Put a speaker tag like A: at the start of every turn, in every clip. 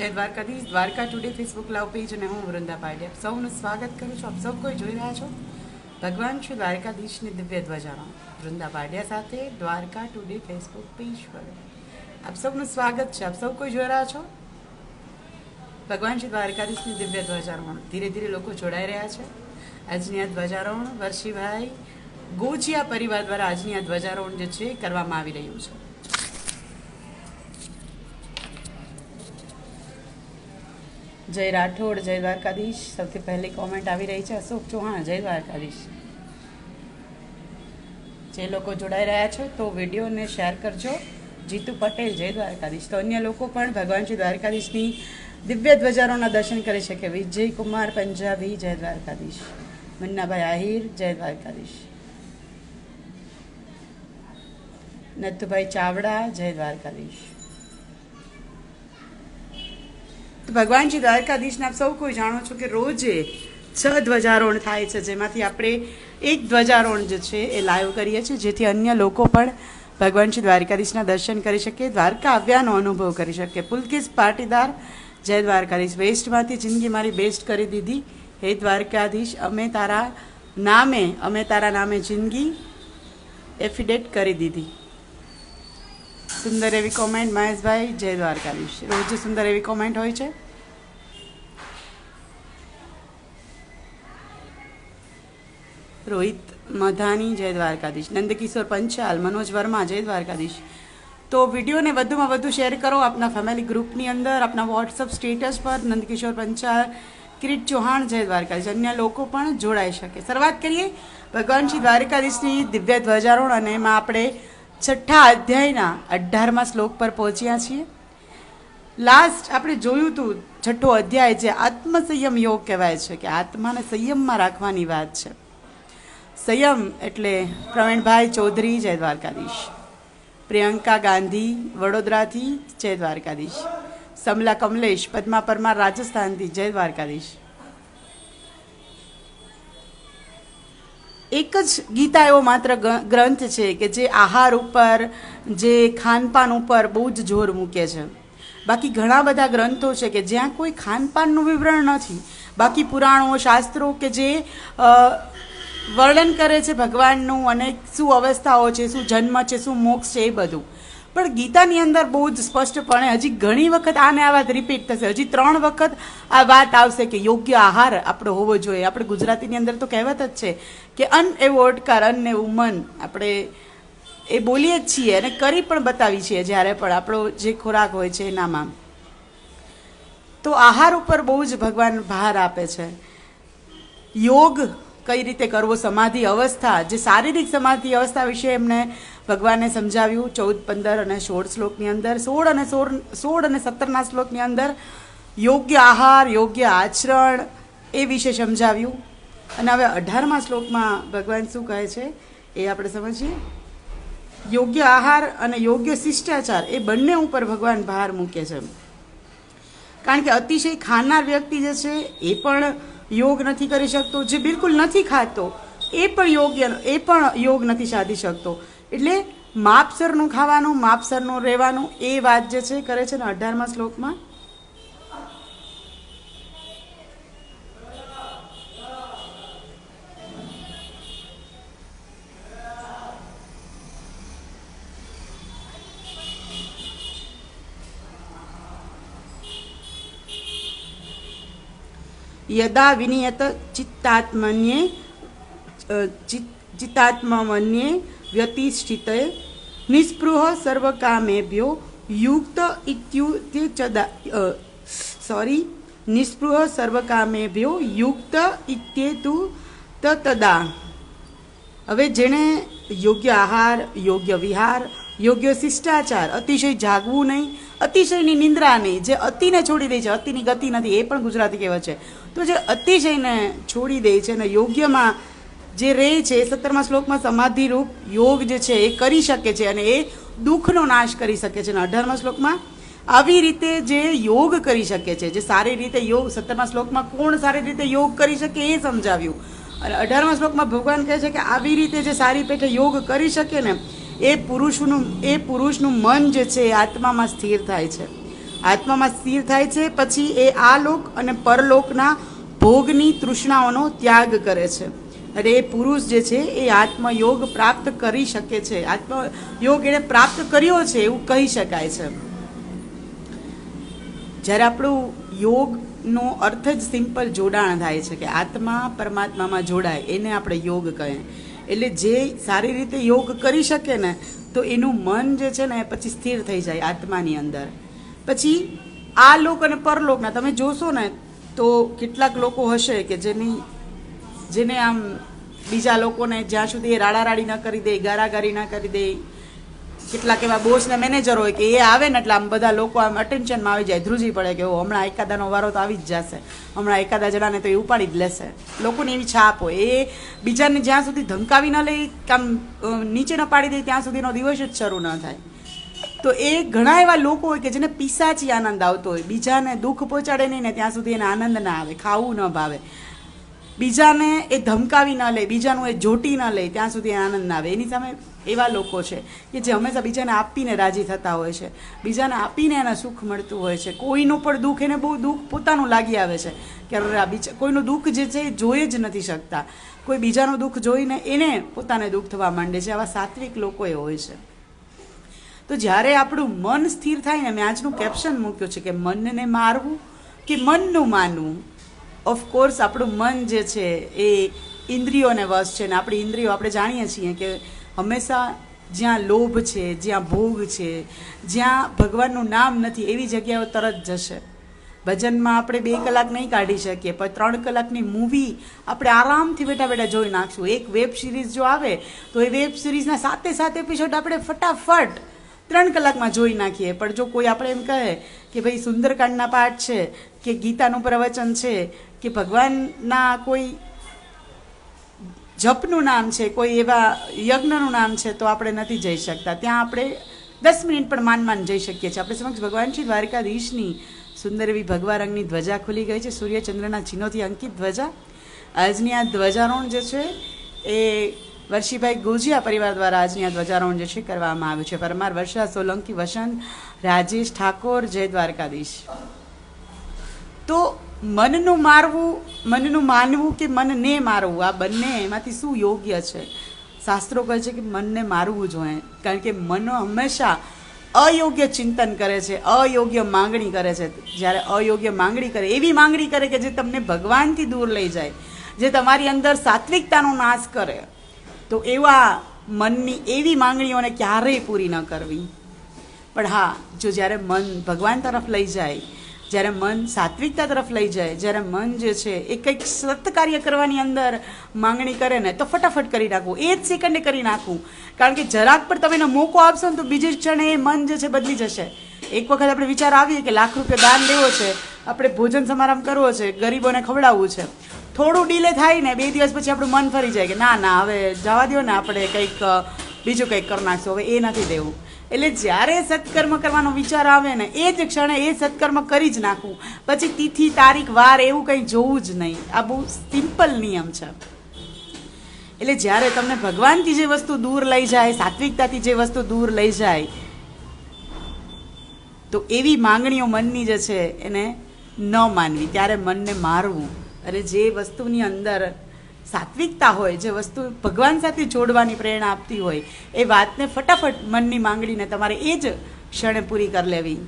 A: જય Dwarkadhish, Dwarka today Facebook live page અને હું વૃંદા પાડ્યા સૌનું સ્વાગત કરું છું. આપ સૌ કોઈ જોઈ રહ્યા છો? ભગવાન શ્રી દ્વારકાધીશની દિવ્ય ધ્વજામાં વૃંદા પાડ્યા સાથે દ્વારકા ટુડે ફેસબુક પેજ પર. આપ સૌનું સ્વાગત છે. આપ સૌ કોઈ જોઈ રહ્યા છો? ભગવાન શ્રી દ્વારકાધીશની દિવ્ય ધ્વજારોહણ. ધીરે ધીરે લોકો જોડાઈ રહ્યા છે. આજની આ ધ્વજારોહણ વર્ષીભાઈ ગોજિયા પરિવાર દ્વારા આજની આ ધ્વજારોહણ જે છે કરવામાં આવી રહ્યું છે. જય રાઠોડ, જય દ્વારકાધીશ. સૌથી પહેલી કોમેન્ટ આવી રહી છે. અશોક ચૌહાણ, જય દ્વારકાધીશ. જે લોકો જોડાઈ રહ્યા છો તો વિડીયોને શેર કરજો. જીતુ પટેલ, જય દ્વારકાધીશ. તો અન્ય લોકો પણ ભગવાન શ્રી દ્વારકાધીશની દિવ્ય ધ્વજારોના દર્શન કરી શકે. વિજય કુમાર પંજાબી, જય દ્વારકાધીશ. મન્નાભાઈ આહિર, જય દ્વારકાધીશ. નથુભાઈ ચાવડા, જય દ્વારકાધીશ. તો ભગવાન શ્રી દ્વારકાધીશને આપ સૌ કોઈ જાણો છો કે રોજે છ ધ્વજારોહણ થાય છે, જેમાંથી આપણે એક ધ્વજારોહણ જે છે એ લાઈવ કરીએ છીએ, જેથી અન્ય લોકો પણ ભગવાન શ્રી દ્વારકાધીશના દર્શન કરી શકે, દ્વારકા આવ્યાનો અનુભવ કરી શકે. પુલકેશ પાટીદાર, જય દ્વારકાધીશ. વેસ્ટમાંથી જિંદગી મારી બેસ્ટ કરી દીધી. હે દ્વારકાધીશ, અમે તારા નામે, અમે તારા નામે જિંદગી એફિડેટ કરી દીધી. સુંદર એવી કોમેન્ટ મહેશભાઈ જય દ્વારકાધીશ. રોજ સુંદર એવી કોમેન્ટ હોય છે? રોહિત મધાની જય દ્વારકાધીશ. નંદકિશોર પંચાલ, મનોજ વર્મા જય દ્વારકાધીશ. તો વિડીયોને વધુમાં વધુ શેર કરો આપના ફેમિલી ગ્રુપની અંદર, આપના વોટ્સઅપ સ્ટેટસ પર, નંદકિશોર પંચાલ, કિરીટ ચૌહાણ જય દ્વારકાધીશ. અન્ય લોકો પણ જોડાઈ શકે. શરૂઆત કરીએ ભગવાન શ્રી દ્વારકાધીશની દિવ્ય ધ્વજારોહણ અને એમાં આપણે છઠ્ઠા અધ્યાયના અઢારમા શ્લોક પર પહોંચ્યા છીએ. લાસ્ટ આપણે જોયું હતું છઠ્ઠો અધ્યાય જે આત્મસંયમ યોગ કહેવાય છે, કે આત્માને સંયમમાં રાખવાની વાત છે. સંયમ એટલે પ્રવીણભાઈ ચૌધરી, જય દ્વારકાધીશ. પ્રિયંકા ગાંધી, વડોદરાથી, જય દ્વારકાધીશ. સમલા કમલેશ પદ્મા પરમાર રાજસ્થાનથી, જય દ્વારકાધીશ. એક જ ગીતા એવો માત્ર ગ્રંથ છે કે જે આહાર ઉપર, જે ખાનપાન ઉપર બહુ જ જોર મૂકે છે. બાકી ઘણા બધા ગ્રંથો છે કે જ્યાં કોઈ ખાનપાનનું વિવરણ નથી. બાકી પુરાણો, શાસ્ત્રો કે જે વર્ણન કરે છે ભગવાનનું અને શું અવસ્થાઓ છે, શું જન્મ છે, શું મોક્ષ છે એ બધું. પણ ગીતાની અંદર બહુ જ સ્પષ્ટપણે હજી ઘણી વખત આને આ વાત રિપીટ થશે. હજી ત્રણ વખત આ વાત આવશે કે યોગ્ય આહાર આપણો હોવો જોઈએ. આપણે ગુજરાતીની અંદર તો કહેવત જ છે કે અન્ન એવો ઓટકાર, અન્ન એવું મન આપણે એ બોલીએ જ છીએ અને કરી પણ બતાવી છીએ જ્યારે પણ આપણો જે ખોરાક હોય છે એનામાં. તો આહાર ઉપર બહુ જ ભગવાન ભાર આપે છે. યોગ કઈ રીતે કરવો? સમાધિ અવસ્થા. જે શારીરિક સમાધિ અવસ્થા વિશે એમને ભગવાને સમજાવ્યું ચૌદ, પંદર અને સોળ શ્લોકની અંદર. સોળ અને સોળ સોળ અને સત્તરના શ્લોકની અંદર યોગ્ય આહાર, યોગ્ય આચરણ એ વિશે સમજાવ્યું. અને હવે અઢારમા શ્લોકમાં ભગવાન શું કહે છે એ આપણે સમજીએ. યોગ્ય આહાર અને યોગ્ય શિષ્ટાચાર એ બંને ઉપર ભગવાન ભાર મૂકે છે. કારણ કે અતિશય ખાનાર વ્યક્તિ જે છે એ પણ યોગ નથી કરી શકતો, જે બિલકુલ નથી ખાતો, એ પણ યોગ્ય, એ પણ યોગ નથી સાધી શકતો. એટલે માપસરનું ખાવાનું, માપસરનું રહેવાનું એ વાત જે છે કરે છે ને અઢારમા શ્લોકમાં? યદા વિનિયત ચિત્તાત્મન્યે ચિત્તાત્મન્યે વ્યતિષ્ઠિતે નિસ્પૃહ સર્વકામેભ્યો યુક્ત ઇત્યુતે ચદા સોરી નિસ્પૃહ સર્વકામેભ્યો યુક્ત ઇત્યેતુ તદા હવે જેણે યોગ્ય આહાર, યોગ્ય વિહાર, યોગ્ય શિષ્ટાચાર, અતિશય જાગવું નહીં, અતિશયની નિંદ્રા નહીં, જે અતિને છોડી દે છે, અતિની ગતિ નથી, એ પણ ગુજરાતી કહેવત છે, તો જે અતિશયને છોડી દે છે અને યોગ્યમાં જે રે છે, એ સત્તરમા શ્લોકમાં સમાધિરૂપ યોગ જે છે, એ કરી શકે છે અને એ દુઃખનો નાશ કરી શકે છે. અને અઢારમા શ્લોકમાં આવી રીતે જે યોગ કરી શકે છે, જે સારી રીતે યોગ, સત્તરમા શ્લોકમાં કોણ સારી રીતે યોગ કરી શકે એ સમજાવ્યું. અને અઢારમા શ્લોકમાં ભગવાન કહે છે કે આવી રીતે જે સારી પેઠે યોગ કરી શકે ને, એ પુરુષનું એ પુરુષનું મન જે છે, એ આત્મામાં સ્થિર થાય છે. આત્મામાં સ્થિર થાય છે, પછી એ આ લોક અને પરલોકના ભોગની તૃષ્ણાઓનો ત્યાગ કરે છે. અને એ પુરુષ જે છે, એ આત્મયોગ પ્રાપ્ત કરી શકે છે. આત્મયોગ એણે પ્રાપ્ત કર્યો છે એવું કહી શકાય છે. જ્યારે આપણું યોગનો અર્થ જ સિમ્પલ જોડાણ થાય છે કે આત્મા પરમાત્મામાં જોડાય, એને આપણે યોગ કહે એટલે જે સારી રીતે યોગ કરી શકે ને, તો એનું મન જે છે ને, એ પછી સ્થિર થઈ જાય આત્માની અંદર. પછી આ લોક અને પરલોકના, તમે જોશો ને, તો કેટલાક લોકો હશે કે જેની જેને આમ બીજા લોકોને જ્યાં સુધી એ રાડારાડી ન કરી દે, ગારાગારી ન કરી દે, કેટલાક એવા બોસને મેનેજર હોય કે એ આવે ને એટલે આમ બધા લોકો આમ અટેન્શનમાં આવી જાય. ધ્રુજી પડે કે હમણાં એકાદાનો વારો તો આવી જ જશે. હમણાં એકાદા જણાને તો એ ઉપાડી જ લેશે. લોકોની એવી છાપ હોય. એ બીજાને જ્યાં સુધી ધમકાવી ન લે, કામ નીચે ન પાડી દે, ત્યાં સુધીનો દિવસ જ શરૂ ન થાય. તો એ ઘણા એવા લોકો હોય કે જેને પીસાચી આનંદ આવતો હોય. બીજાને દુઃખ પહોંચાડે નહીં ને ત્યાં સુધી એને આનંદ ના આવે, ખાવું ન ભાવે. બીજાને એ ધમકાવી ન લે, બીજાનું એ જોટી ન લે, ત્યાં સુધી આનંદ ના આવે. એની સામે એવા લોકો છે કે જે હંમેશા બીજાને આપીને રાજી થતા હોય છે. બીજાને આપીને એને સુખ મળતું હોય છે. કોઈનું પણ દુઃખ, એને બહુ દુઃખ પોતાનું લાગી આવે છે કે આ બીજા, કોઈનું દુઃખ જે છે એ જોઈ જ નથી શકતા. કોઈ બીજાનું દુઃખ જોઈને એને પોતાને દુઃખ થવા માંડે છે. આવા સાત્વિક લોકો એ હોય છે. તો જ્યારે આપણું મન સ્થિર થાય ને, મેં આજનું કેપ્શન મૂક્યું છે કે મનને મારવું કે મનનું માનવું? ઓફકોર્સ આપણું મન જે છે એ ઇન્દ્રિયોને વશ છે ને આપણી ઇન્દ્રિયો આપણે જાણીએ છીએ કે હંમેશા જ્યાં લોભ છે, જ્યાં ભોગ છે, જ્યાં ભગવાનનું નામ નથી, એવી જગ્યાઓ તરત જશે. ભજનમાં આપણે બે કલાક નહીં કાઢી શકીએ, પણ ત્રણ કલાકની મૂવી આપણે આરામથી બેઠા બેઠા જોઈ નાખશું. એક વેબ સિરીઝ જો આવે, તો એ વેબ સિરીઝના સાથે સાથે એપિસોડ આપણે ફટાફટ ત્રણ કલાકમાં જોઈ નાખીએ. પણ જો કોઈ આપણે એમ કહે કે ભાઈ સુંદરકાંડના પાઠ છે, કે ગીતાનું પ્રવચન છે કે ભગવાનના કોઈ જપનું નામ છે, કોઈ એવા યજ્ઞનું નામ છે, તો આપણે નથી જઈ શકતા. ત્યાં આપણે દસ મિનિટ પણ માન માન જઈ શકીએ છીએ. આપણે સમક્ષ ભગવાન શ્રી દ્વારકાધીશની સુંદર એવી ભગવા રંગની ધ્વજા ખુલી ગઈ છે. સૂર્યચંદ્રના ચિહ્નોથી અંકિત ધ્વજા. આજની આ ધ્વજારોહણ જે છે, એ વર્ષીભાઈ ગોજિયા પરિવાર દ્વારા આજની આ ધ્વજારોહણ જે છે, કરવામાં આવ્યું છે. પરમાર, વર્ષા, સોલંકી, વસંત, રાજેશ ઠાકોર, જય દ્વારકાધીશ. તો મનનું મારવું, મનનું માનવું કે મનને મારવું? આ બંને એમાંથી શું યોગ્ય છે? શાસ્ત્રો કહે છે કે મનને મારવું જોઈએ, કારણ કે મનો હંમેશા અયોગ્ય ચિંતન કરે છે, અયોગ્ય માંગણી કરે છે. જ્યારે અયોગ્ય માંગણી કરે, એવી માંગણી કરે કે જે તમને ભગવાનથી દૂર લઈ જાય, જે તમારી અંદર સાત્વિકતાનો નાશ કરે. તો એવા મનની એવી માંગણીઓને ક્યારેય પૂરી ન કરવી. પણ હા, જો જ્યારે મન ભગવાન તરફ લઈ જાય જ્યારે મન સાત્વિકતા તરફ લઈ જાય, જ્યારે મન જે છે એ કંઈક સત્કાર્ય કરવાની અંદર માંગણી કરે ને, તો ફટાફટ કરી નાખવું. એ જ સેકન્ડે કરી નાખવું. કારણ કે જરાક પણ તમે મોકો આપશો ને, તો બીજી ક્ષણે એ મન જે છે બદલી જશે. એક વખત આપણે વિચાર આવીએ કે લાખ રૂપિયા દાન દેવો છે, આપણે ભોજન સમારંભ કરવો છે, ગરીબોને ખવડાવવું છે. થોડું ડીલે થાય ને, બે દિવસ પછી આપણું મન ફરી જાય કે ના ના, હવે જવા દો ને, આપણે કંઈક, બીજું કંઈક કરી નાખશું. હવે એ નથી દેવું. એટલે જ્યારે સત્કર્મ કરવાનો વિચાર આવે ને, એ જ ક્ષણે એ સત્કર્મ કરી જ નાખવું. પછી તિથિ, તારીખ, વાર એવું કંઈ જોવું જ નહીં. આ બહુ સિમ્પલ નિયમ છે. એટલે જ્યારે તમને ભગવાનથી જે વસ્તુ દૂર લઈ જાય, સાત્વિકતાથી જે વસ્તુ દૂર લઈ જાય, તો એવી માંગણીઓ મનની જે છે એને ન માનવી. ત્યારે મનને મારવું. અને જે વસ્તુની અંદર સાત્વિકતા હોય, જે વસ્તુ ભગવાન સાથે જોડવાની પ્રેરણા આપતી હોય, એ વાતને ફટાફટ મનની માંગણીને તમારે એ જ ક્ષણે પૂરી કરી લેવી.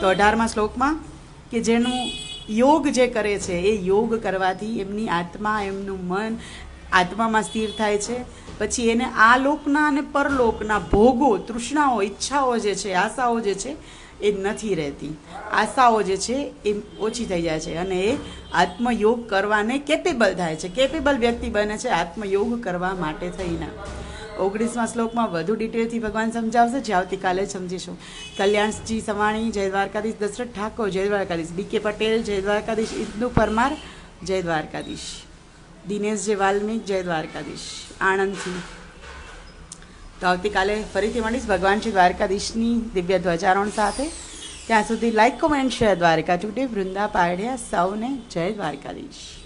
A: તો અઢારમા શ્લોકમાં કે જેનું યોગ જે કરે છે, એ યોગ કરવાથી એમની આત્મા, એમનું મન આત્મામાં સ્થિર થાય છે. પછી એને આ લોકના અને પરલોકના ભોગો, તૃષ્ણાઓ, ઈચ્છાઓ જે છે, આશાઓ જે છે એ નથી રહેતી. આશાઓ જે છે એ ઓછી થઈ જાય છે અને એ આત્મયોગ કરવાને કેપેબલ થાય છે. કેપેબલ વ્યક્તિ બને છે આત્મયોગ કરવા માટે થઈને. ઓગણીસમા શ્લોકમાં વધુ ડિટેલથી ભગવાન સમજાવશે. જે આવતીકાલે સમજીશું. કલ્યાણજી સવાણી જય દ્વારકાધીશ. દશરથ ઠાકોર, જય દ્વારકાધીશ. બી કે પટેલ, જય દ્વારકાધીશ. ઇન્દુ પરમાર, જય દ્વારકાધીશ. દિનેશ જે વાલ્મિક, જય દ્વારકાધીશ. આણંદથી. તો આવતીકાલે ફરીથી મળીશ ભગવાન શ્રી દ્વારકાધીશની દિવ્ય ધ્વજારોહણ સાથે. ત્યાં સુધી લાઇક કોમેન્ટ શેર દ્વારકા ચૂંટી વૃંદા પાડ્યા સૌને જય દ્વારકાધીશ.